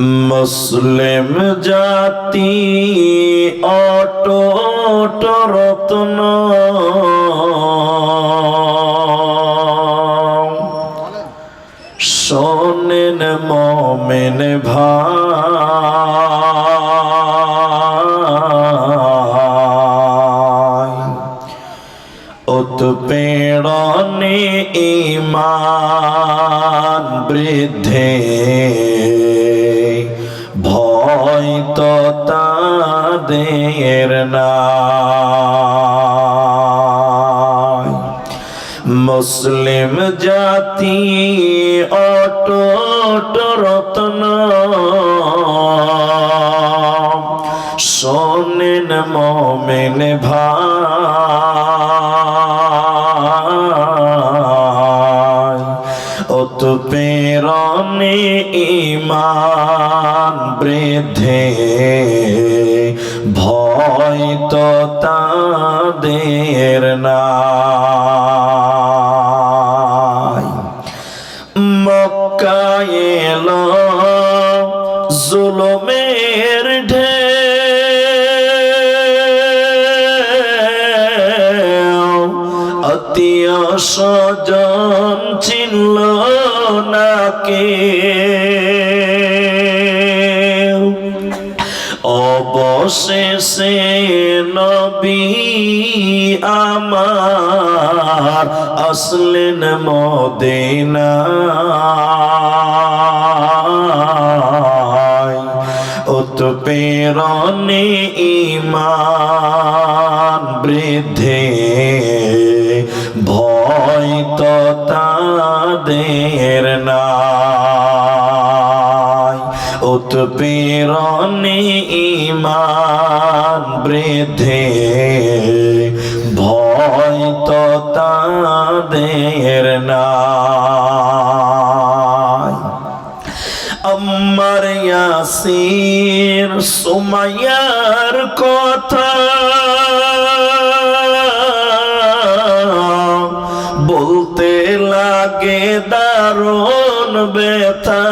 মুসলিম জাতি অটট রত্ন শোনেন মমেন ভাই উৎপীড়নে ইমান বৃদ্ধে। তো তাদের নাই। মুসলিম জাতি অটট রত্ন। শোনেন মমেন ভাই। অত প্রেরণে ইমান বৃদ্ধে ভয় তো তাদের নাই। মক্কায় এলো জুলমের ঢেউ। আত্মীয় স্বজন চিনল না কে? অবশেষে নবী আমার আসলেন মদিনায় উৎপীড়নে ইমান বৃদ্ধে ভয় তো তাদের নাই উৎপীড়নে ইমান বৃদ্ধে ভয় তো তাদের না আমার ইয়াসির সুমাইয়ার কথা লাগে দারুণ ব্যথা।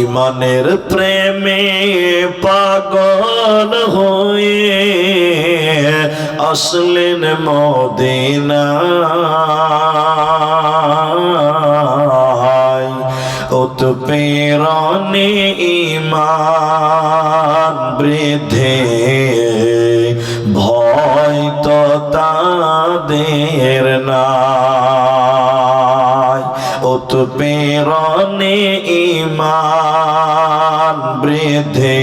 ইমানের প্রেমে পাগল হয়ে আসলেন মদিনায় উৎপীড়নে ইমান বৃদ্ধে তাদের নাই। উৎপীড়নে ইমান বৃদ্ধে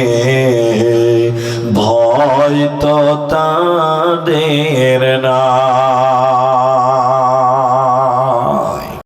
ভয় তো তাদের না